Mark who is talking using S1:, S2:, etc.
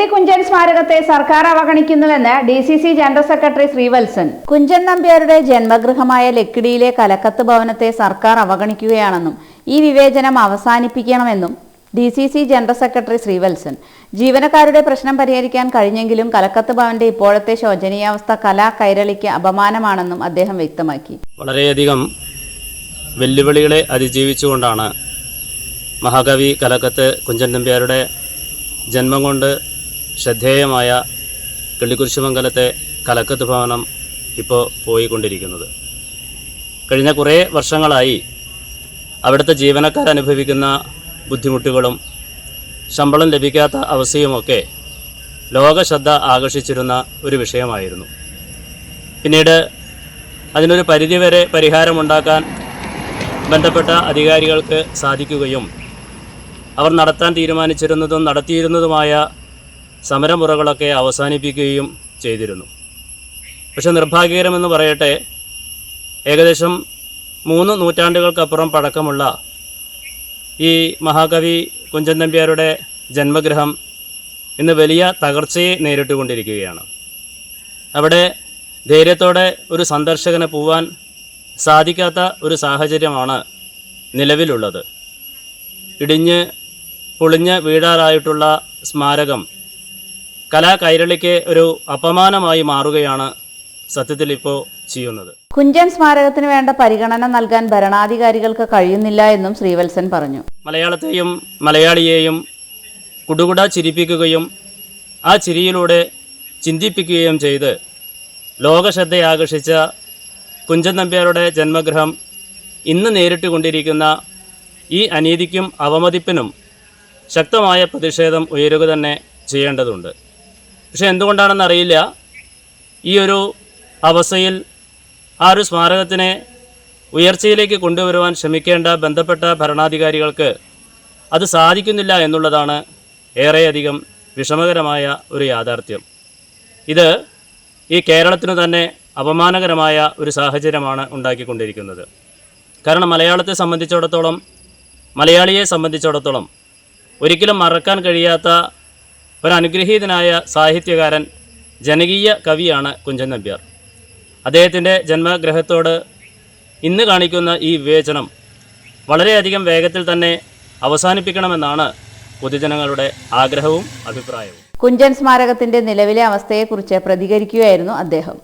S1: സ്മാരകത്തെ സർക്കാർ അവഗണിക്കുന്നുവെന്ന് D C C general secretary Sreevalsan. Kunchan നമ്പ്യാരുടെ ജന്മഗൃഹമായ ലക്കിടിയിലെ കലക്കത്ത് ഭവനത്തെ സർക്കാർ അവഗണിക്കുകയാണെന്നും ഈ വിവേചനം അവസാനിപ്പിക്കണമെന്നും D C C general secretary Sreevalsan. ജീവനക്കാരുടെ പ്രശ്നം പരിഹരിക്കാൻ കഴിഞ്ഞെങ്കിലും കലക്കത്ത് ഭവന്റെ ഇപ്പോഴത്തെ ശോചനീയാവസ്ഥ കലാ കൈരളിക്ക് അപമാനമാണെന്നും അദ്ദേഹം വ്യക്തമാക്കി.
S2: വളരെയധികം വെല്ലുവിളികളെ അതിജീവിച്ചുകൊണ്ടാണ് മഹാകവി കലക്കത്ത് കുഞ്ചൻ നമ്പ്യാരുടെ ജന്മം കൊണ്ട് ശ്രദ്ധേയമായ കിള്ളിക്കുരിശുമംഗലത്തെ കലക്കത്ത് ഭവനം ഇപ്പോൾ പോയിക്കൊണ്ടിരിക്കുന്നത്. കഴിഞ്ഞ കുറേ വർഷങ്ങളായി അവിടുത്തെ ജീവനക്കാർ അനുഭവിക്കുന്ന ബുദ്ധിമുട്ടുകളും ശമ്പളം ലഭിക്കാത്ത അവസ്ഥയുമൊക്കെ ലോകശ്രദ്ധ ആകർഷിച്ചിരുന്ന ഒരു വിഷയമായിരുന്നു. പിന്നീട് അതിനൊരു പരിധിവരെ പരിഹാരമുണ്ടാക്കാൻ ബന്ധപ്പെട്ട അധികാരികൾക്ക് സാധിക്കുകയും അവർ നടത്താൻ തീരുമാനിച്ചിരുന്നതും നടത്തിയിരുന്നതുമായ സമരമുറകളൊക്കെ അവസാനിപ്പിക്കുകയും ചെയ്തിരുന്നു. പക്ഷെ നിർഭാഗ്യകരമെന്ന് പറയട്ടെ ഏകദേശം മൂന്ന് നൂറ്റാണ്ടുകൾക്കപ്പുറം പഴക്കമുള്ള ഈ മഹാകവി കുഞ്ചൻ നമ്പ്യാരുടെ ജന്മഗൃഹം ഇന്ന് വലിയ തകർച്ചയെ നേരിട്ടുകൊണ്ടിരിക്കുകയാണ്. അവിടെ ധൈര്യത്തോടെ ഒരു സന്ദർശകന് പോവാൻ സാധിക്കാത്ത ഒരു സാഹചര്യമാണ് നിലവിലുള്ളത്. ഇടിഞ്ഞ് പൊളിഞ്ഞ് വീഴാറായിട്ടുള്ള സ്മാരകം കലാകൈരളിക്ക് ഒരു അപമാനമായി മാറുകയാണ് സത്യത്തിൽ ഇപ്പോൾ ചെയ്യുന്നത്.
S1: കുഞ്ചൻ സ്മാരകത്തിന് വേണ്ട പരിഗണന നൽകാൻ ഭരണാധികാരികൾക്ക് കഴിയുന്നില്ല എന്നും ശ്രീവത്സൻ പറഞ്ഞു.
S2: മലയാളത്തെയും മലയാളിയെയും കുടുകുട ചിരിപ്പിക്കുകയും ആ ചിരിയിലൂടെ ചിന്തിപ്പിക്കുകയും ചെയ്ത് ലോകശ്രദ്ധയാകർഷിച്ച കുഞ്ചൻ നമ്പ്യാരുടെ ജന്മഗ്രഹം ഇന്ന് നേരിട്ട് കൊണ്ടിരിക്കുന്ന ഈ അനീതിക്കും അവമതിപ്പിനും ശക്തമായ പ്രതിഷേധം ഉയരുക തന്നെ ചെയ്യേണ്ടതുണ്ട്. പക്ഷെ എന്തുകൊണ്ടാണെന്നറിയില്ല ഈ ഒരു അവസ്ഥയിൽ ആ ഒരു സ്മാരകത്തിനെ ഉയർച്ചയിലേക്ക് കൊണ്ടുവരുവാൻ ശ്രമിക്കേണ്ട ബന്ധപ്പെട്ട ഭരണാധികാരികൾക്ക് അത് സാധിക്കുന്നില്ല എന്നുള്ളതാണ് ഏറെയധികം വിഷമകരമായ ഒരു യാഥാർത്ഥ്യം. ഇത് ഈ കേരളത്തിന് തന്നെ അപമാനകരമായ ഒരു സാഹചര്യമാണ് ഉണ്ടാക്കിക്കൊണ്ടിരിക്കുന്നത്. കാരണം മലയാളത്തെ സംബന്ധിച്ചിടത്തോളം മലയാളിയെ സംബന്ധിച്ചിടത്തോളം ഒരിക്കലും മറക്കാൻ കഴിയാത്ത ഒരു അനുഗ്രഹീതനായ സാഹിത്യകാരൻ ജനകീയ കവിയാണ് കുഞ്ചൻ നമ്പ്യാർ. അദ്ദേഹത്തിന്റെ ജന്മഗ്രഹത്തോട് ഇന്ന് കാണിക്കുന്ന ഈ വിവേചനം വളരെയധികം വേഗത്തിൽ തന്നെ അവസാനിപ്പിക്കണമെന്നാണ് പൊതുജനങ്ങളുടെ ആഗ്രഹവും അഭിപ്രായവും.
S1: കുഞ്ചൻ സ്മാരകത്തിന്റെ നിലവിലെ അവസ്ഥയെക്കുറിച്ച് പ്രതികരിക്കുകയായിരുന്നു അദ്ദേഹം.